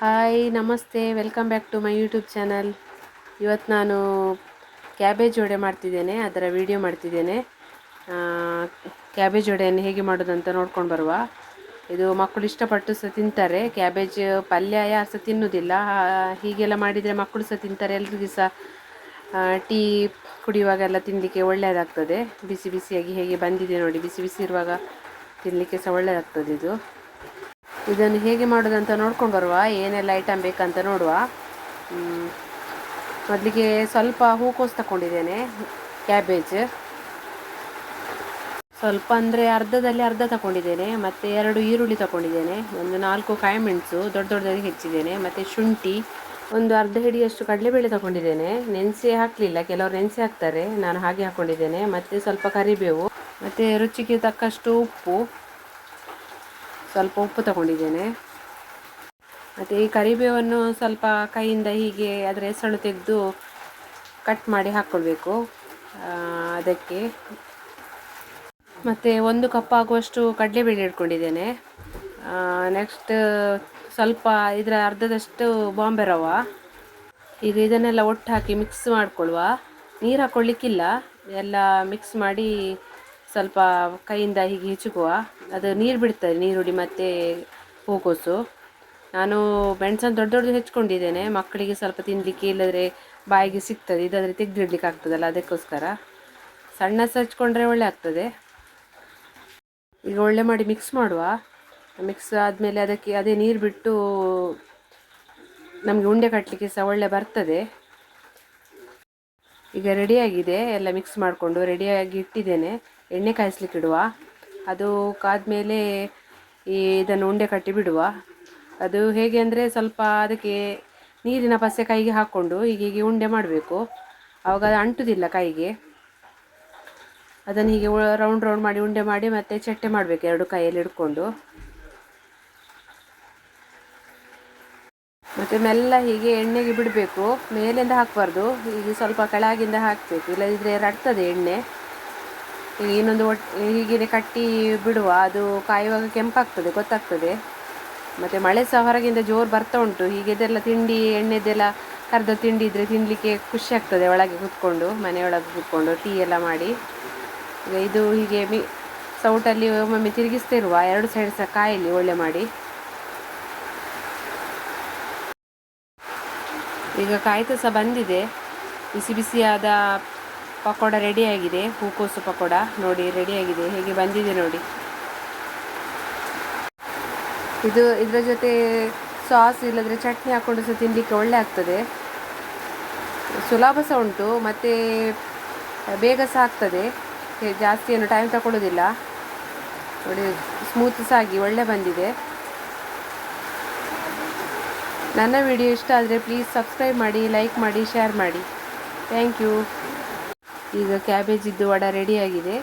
Hi ನಮಸ್ತೆ. Welcome back to my YouTube channel ಇವತ್ತು ನಾನು ಕ್ಯಾಬೇಜ್ ವಡೆ ಮಾಡ್ತಿದ್ದೇನೆ, ಅದರ ವಿಡಿಯೋ ಮಾಡ್ತಿದ್ದೇನೆ. ಕ್ಯಾಬೇಜ್ ವಡೆಯನ್ನು ಹೇಗೆ ಮಾಡೋದಂತ ನೋಡ್ಕೊಂಡು ಬರುವ. ಇದು ಮಕ್ಕಳು ಇಷ್ಟಪಟ್ಟು ಸಹ ತಿಂತಾರೆ. ಕ್ಯಾಬೇಜ್ ಪಲ್ಯ ಯಾರು ಸಹ ತಿನ್ನೋದಿಲ್ಲ. ಹೀಗೆಲ್ಲ ಮಾಡಿದರೆ ಮಕ್ಕಳು ಸಹ ತಿಂತಾರೆ. ಎಲ್ರಿಗೂ ಸಹ ಟೀ ಕುಡಿಯುವಾಗೆಲ್ಲ ತಿನ್ನಲಿಕ್ಕೆ ಒಳ್ಳೆಯದಾಗ್ತದೆ. ಬಿಸಿ ಬಿಸಿಯಾಗಿ ಹೇಗೆ ಬಂದಿದೆ ನೋಡಿ, ಬಿಸಿ ಬಿಸಿ ಇರುವಾಗ ತಿನ್ನಲಿಕ್ಕೆ ಸಹ ಒಳ್ಳೆಯದಾಗ್ತದೆ ಇದು. ಇದನ್ನು ಹೇಗೆ ಮಾಡೋದಂತ ನೋಡ್ಕೊಂಡು ಬರುವ, ಏನೆಲ್ಲ ಐಟಮ್ ಬೇಕಂತ ನೋಡುವ. ಮೊದಲಿಗೆ ಸ್ವಲ್ಪ ಹೂಕೋಸು ತಗೊಂಡಿದ್ದೇನೆ ಕ್ಯಾಬೇಜ್ ಸ್ವಲ್ಪ ಅಂದರೆ ಅರ್ಧದಲ್ಲಿ ಅರ್ಧ ತಗೊಂಡಿದ್ದೇನೆ ಮತ್ತು ಎರಡು ಈರುಳ್ಳಿ ತಗೊಂಡಿದ್ದೇನೆ ಒಂದು ನಾಲ್ಕು ಕಾಯಿಮೆಣಸು ದೊಡ್ಡ ದೊಡ್ಡದಾಗಿ ಹೆಚ್ಚಿದ್ದೇನೆ, ಮತ್ತು ಶುಂಠಿ, ಒಂದು ಅರ್ಧ ಹಿಡಿಯಷ್ಟು ಕಡಲೆಬೇಳೆ ತಗೊಂಡಿದ್ದೇನೆ ನೆನೆಸಿ ಹಾಕಲಿಲ್ಲ, ಕೆಲವರು ನೆನೆಸಿ ಹಾಕ್ತಾರೆ, ನಾನು ಹಾಗೆ ಹಾಕ್ಕೊಂಡಿದ್ದೇನೆ ಮತ್ತು ಸ್ವಲ್ಪ ಕರಿಬೇವು, ಮತ್ತು ರುಚಿಗೆ ತಕ್ಕಷ್ಟು ಉಪ್ಪು. ಸ್ವಲ್ಪ ಉಪ್ಪು ತಗೊಂಡಿದ್ದೇನೆ. ಮತ್ತು ಈ ಕರಿಬೇವನ್ನು ಸ್ವಲ್ಪ ಕೈಯಿಂದ ಹೀಗೆ ಅದರ ಹೆಸರು ತೆಗೆದು ಕಟ್ ಮಾಡಿ ಹಾಕ್ಕೊಳ್ಬೇಕು ಅದಕ್ಕೆ. ಮತ್ತು ಒಂದು ಕಪ್ ಆಗುವಷ್ಟು ಕಡಲೆಬೇಳೆ ಇಟ್ಕೊಂಡಿದ್ದೇನೆ. ನೆಕ್ಸ್ಟ್ ಸ್ವಲ್ಪ ಇದರ ಅರ್ಧದಷ್ಟು ಬಾಂಬೆ ರವ. ಈಗ ಇದನ್ನೆಲ್ಲ ಒಟ್ಟು ಹಾಕಿ ಮಿಕ್ಸ್ ಮಾಡ್ಕೊಳ್ಳುವ. ನೀರು ಹಾಕ್ಕೊಳ್ಳಿಕ್ಕಿಲ್ಲ ಎಲ್ಲ ಮಿಕ್ಸ್ ಮಾಡಿ ಸ್ವಲ್ಪ ಕೈಯಿಂದ ಹೀಗೆ ಹಿಚುಕುವ. ಅದು ನೀರು ಬಿಡ್ತದೆ ನೀರುಳ್ಳಿ ಮತ್ತು ಹೂಕೋಸು ನಾನು ಮೆಣಸನ್ನು ದೊಡ್ಡ ದೊಡ್ಡದು ಹೆಚ್ಕೊಂಡಿದ್ದೇನೆ. ಮಕ್ಕಳಿಗೆ ಸ್ವಲ್ಪ ತಿನ್ನಲಿಕ್ಕೆ ಇಲ್ಲದ್ರೆ ಬಾಯಿಗೆ ಸಿಗ್ತದೆ ಇದಾದರೆ ತೆಗೆದಿಡ್ಲಿಕ್ಕೆ ಆಗ್ತದಲ್ಲ, ಅದಕ್ಕೋಸ್ಕರ. ಸಣ್ಣ ಸಹ ಒಳ್ಳೆ ಆಗ್ತದೆ. ಈಗ ಒಳ್ಳೆ ಮಾಡಿ ಮಿಕ್ಸ್ ಮಾಡುವ. ಮಿಕ್ಸ್ ಆದಮೇಲೆ ಅದಕ್ಕೆ ಅದೇ ನೀರು ಬಿಟ್ಟು ನಮಗೆ ಉಂಡೆ ಕಟ್ಟಲಿಕ್ಕೆ ಸಹ ಒಳ್ಳೆ ಬರ್ತದೆ. ಈಗ ರೆಡಿಯಾಗಿದೆ ಎಲ್ಲ ಮಿಕ್ಸ್ ಮಾಡಿಕೊಂಡು ರೆಡಿಯಾಗಿ ಇಟ್ಟಿದ್ದೇನೆ. ಎಣ್ಣೆ ಕಾಯಿಸ್ಲಿಕ್ಕೆ ಇಡುವ ಅದು ಕಾದ್ಮೇಲೆ ಈ ಇದನ್ನು ಉಂಡೆ ಕಟ್ಟಿ ಬಿಡುವ. ಅದು ಹೇಗೆ ಅಂದರೆ ಸ್ವಲ್ಪ ಅದಕ್ಕೆ ನೀರಿನ ಪಸೆ ಕೈಗೆ ಹಾಕ್ಕೊಂಡು ಹೀಗೆ ಹೀಗೆ ಉಂಡೆ ಮಾಡಬೇಕು. ಆವಾಗ ಅದು ಅಂಟುದಿಲ್ಲ ಕೈಗೆ. ಅದನ್ನು ಹೀಗೆ ರೌಂಡ್ ರೌಂಡ್ ಮಾಡಿ ಉಂಡೆ ಮಾಡಿ ಮತ್ತೆ ಚಟ್ಟೆ ಮಾಡಬೇಕು ಎರಡು ಕೈಯಲ್ಲಿ ಹಿಡ್ಕೊಂಡು. ಮತ್ತು ಮೆಲ್ಲ ಹೀಗೆ ಎಣ್ಣೆಗೆ ಬಿಡಬೇಕು. ಮೇಲಿಂದ ಹಾಕಬಾರ್ದು. ಹೀಗೆ ಸ್ವಲ್ಪ ಕೆಳಗಿಂದ ಹಾಕಬೇಕು. ಇಲ್ಲದಿದ್ದರೆ ರಡ್ತದೆ ಎಣ್ಣೆ. ಇನ್ನೊಂದು ಒಟ್ಟು ಹೀಗೆ ಕಟ್ಟಿ ಬಿಡುವ, ಅದು ಕಾಯುವಾಗ ಕೆಂಪಾಗ್ತದೆ, ಗೊತ್ತಾಗ್ತದೆ. ಮತ್ತು ಮಳೆ ಸಹ ಹೊರಗಿಂದ ಜೋರು ಬರ್ತಾ ಉಂಟು. ಹೀಗೆದೆಲ್ಲ ತಿಂಡಿ, ಎಣ್ಣೆದೆಲ್ಲ ಕರೆದ ತಿಂಡಿ ಇದ್ದರೆ ತಿನ್ನಲಿಕ್ಕೆ ಖುಷಿ ಆಗ್ತದೆ ಒಳಗೆ ಕೂತ್ಕೊಂಡು, ಮನೆಯೊಳಗೆ ಕೂತ್ಕೊಂಡು ಟೀ ಎಲ್ಲ ಮಾಡಿ. ಈಗ ಇದು ಹೀಗೆ ಮಿ, ಸೌಟಲ್ಲಿ ಒಮ್ಮೊಮ್ಮೆ ತಿರುಗಿಸ್ತಿರುವ ಎರಡು ಸೈಡ್ ಸಹ ಕಾಯಲಿ ಒಳ್ಳೆ ಮಾಡಿ. ಈಗ ಕಾಯ್ತಾ ಸಹ ಬಂದಿದೆ. ಬಿಸಿ ಬಿಸಿಯಾದ ಪಕೋಡ ರೆಡಿಯಾಗಿದೆ ಹೂಕೋಸು ಪಕೋಡ ನೋಡಿ ರೆಡಿಯಾಗಿದೆ ಹೇಗೆ ಬಂದಿದೆ ನೋಡಿ. ಇದು ಇದರ ಜೊತೆ ಸಾಸ್ ಇಲ್ಲದ್ರೆ ಚಟ್ನಿ ಹಾಕ್ಕೊಂಡು ಸಹ ತಿನ್ನಲಿಕ್ಕೆ ಒಳ್ಳೆ ಆಗ್ತದೆ. ಸುಲಭ ಸಹ ಉಂಟು, ಮತ್ತು ಬೇಗ ಸಹ ಆಗ್ತದೆ. ಜಾಸ್ತಿ ಏನು ಟೈಮ್ ತಗೊಳ್ಳೋದಿಲ್ಲ ನೋಡಿ ಸ್ಮೂತ್ ಸಹ ಆಗಿ ಒಳ್ಳೆ ಬಂದಿದೆ. ನನ್ನ ವಿಡಿಯೋ ಇಷ್ಟ ಆದರೆ ಪ್ಲೀಸ್ ಸಬ್ಸ್ಕ್ರೈಬ್ ಮಾಡಿ ಲೈಕ್ ಮಾಡಿ ಶೇರ್ ಮಾಡಿ. ಥ್ಯಾಂಕ್ ಯು ಈಗ ಕ್ಯಾಬೇಜಿದ್ದು ವಡ ರೆಡಿಯಾಗಿದೆ